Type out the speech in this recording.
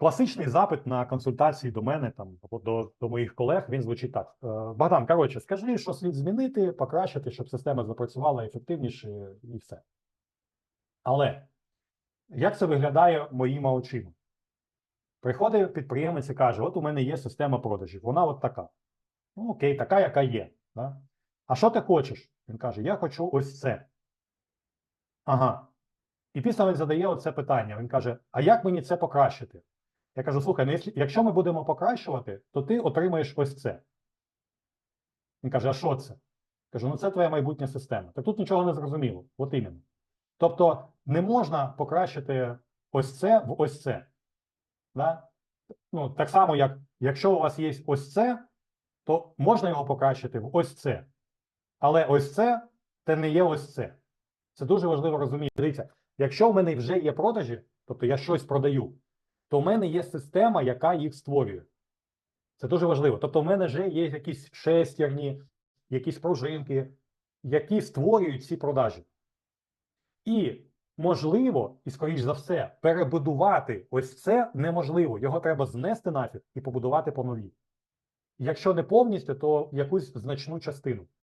класичний запит на консультації до мене там до, до моїх колег. Він звучить так: Е, Богдан, коротше, скажи, що слід змінити, покращити, щоб система запрацювала ефективніше і все. Але як це виглядає моїми очима? Приходить підприємець і каже: От у мене є система продажів, вона от така. Ну, окей, така, яка є. Да? А що ти хочеш? Він каже: Я хочу ось це. Ага. І після він задає оце питання. Він каже: А як мені це покращити? Я кажу: слухай, ну якщо- ми будемо покращувати, то ти отримаєш ось це. Він каже: А що це? Кажу, ну це твоя майбутня система. Так тут нічого не зрозуміло. От іменно. Тобто не можна покращити ось це в ось це. Да? Ну, так само, як якщо у вас є ось це, то можна його покращити в ось це. Але ось це це не є ось це. Це дуже важливо розуміти. Дивіться, якщо в мене вже є продажі, тобто я щось продаю, то в мене є система, яка їх створює. Це дуже важливо. Тобто, в мене вже є якісь шестерні, якісь пружинки, які створюють ці продажі. І можливо, і скоріш за все, перебудувати ось це неможливо. Його треба знести нафіг і побудувати по новій. Якщо не повністю, то якусь значну частину.